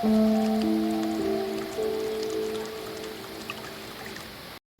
Música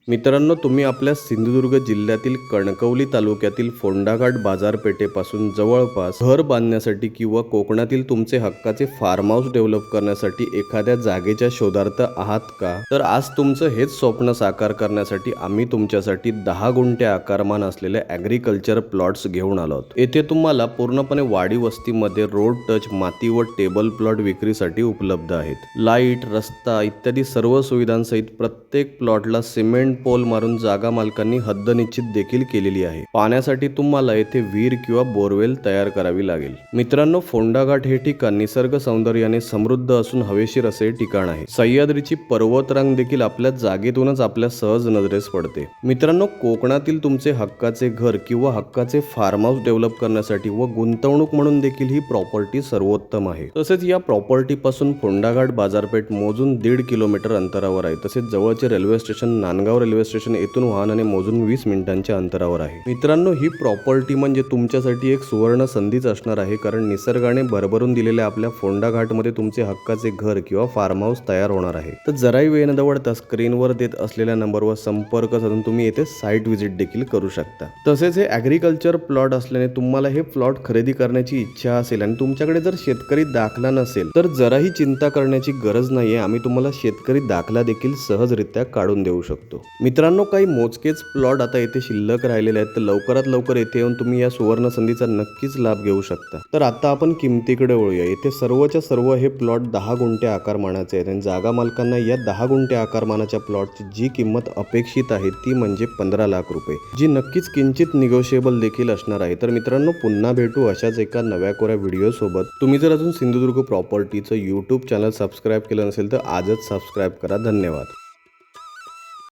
मित्रांनो तुम्ही आपल्या सिंधुदुर्ग जिल्ह्यातील कणकवली तालुक्यातील फोंडाघाट बाजारपेठेपासून जवळपास घर बांधण्यासाठी किंवा कोकणातील तुमचे हक्काचे फार्म हाऊस डेव्हलप करण्यासाठी एखाद्या जागेच्या शोधार्थ आहात का? तर आज तुमचं हेच स्वप्न साकार करण्यासाठी आम्ही तुमच्यासाठी दहा गुंठे आकारमान असलेले ॲग्रिकल्चर प्लॉट्स घेऊन आलो आहोत. येथे तुम्हाला पूर्णपणे वाडी वस्तीमध्ये रोड टच माती व टेबल प्लॉट विक्रीसाठी उपलब्ध आहेत. लाइट रस्ता इत्यादी सर्व सुविधांसहित प्रत्येक प्लॉटला सिमेंट पोल मारून जागा मालकांनी हद्द निश्चित देखील केलेली आहे. पाण्यासाठी तुम्हाला येथे विहीर किंवा बोरवेल तयार करावी लागेल. मित्रांनो फोंडाघाट हे ठिकाण निसर्ग सौंदर्याने समृद्ध असून हवेशीर असे ठिकाण आहे. सह्याद्रीची पर्वतरांग देखील आपल्या जागेतूनच आपल्या सहज नजरेस पडते. मित्रांनो कोकणातील तुमचे हक्काचे घर किंवा हक्काचे फार्म हाऊस डेव्हलप करण्यासाठी व गुंतवणूक म्हणून देखील ही प्रॉपर्टी सर्वोत्तम आहे. तसेच या प्रॉपर्टी पासून फोंडाघाट बाजारपेठ मोजून दीड किलोमीटर अंतरावर आहे. तसेच जवळचे railway station Nandgaon railway station येथून वाहनाने मोजून वीस मिनिटांच्या अंतरावर आहे. मित्रांनो ही प्रॉपर्टी म्हणजे तुमच्यासाठी एक सुवर्ण संधीच असणार आहे कारण निसर्गाने भरभरून दिलेल्या आपल्या फोंडा घाटमध्ये तुमचे हक्काचे घर किंवा फार्म हाऊस तयार होणार आहे. तर जराही वेळ न दवडता स्क्रीनवर देत असलेल्या नंबरवर संपर्क साधून तुम्ही येथे साईट व्हिजिट देखील करू शकता. तसेच हे ॲग्रिकल्चर प्लॉट असल्याने तुम्हाला हे प्लॉट खरेदी करण्याची इच्छा असेल आणि तुमच्याकडे जर शेतकरी दाखला नसेल तर जराही चिंता करण्याची गरज नाही आहे आम्ही तुम्हाला शेतकरी दाखला देखील सहजरित्या काढून देऊ शकतो. मित्रांनो काही मोजकेच प्लॉट आता येथे शिल्लक राहिलेले आहेत. तर लवकरात लवकर येथे येऊन तुम्ही या सुवर्ण संधीचा नक्कीच लाभ घेऊ शकता. तर आता आपण किमतीकडे वळूया. येथे सर्वच्या सर्व हे प्लॉट दहा गुंठे आकारमानाचे आहेत. आणि जागा मालकांना या दहा गुंठे आकारमानाच्या प्लॉटची जी किंमत अपेक्षित आहे ती म्हणजे पंधरा लाख रुपये जी नक्कीच किंचित निगोशिएबल देखील असणार आहे. तर मित्रांनो पुन्हा भेटू अशाच एका नव्या कोऱ्या व्हिडिओसोबत तुम्ही जर अजून सिंधुदुर्ग प्रॉपर्टीचं यूट्यूब चॅनल सबस्क्राईब केलं नसेल तर आजच सबस्क्राईब करा. धन्यवाद.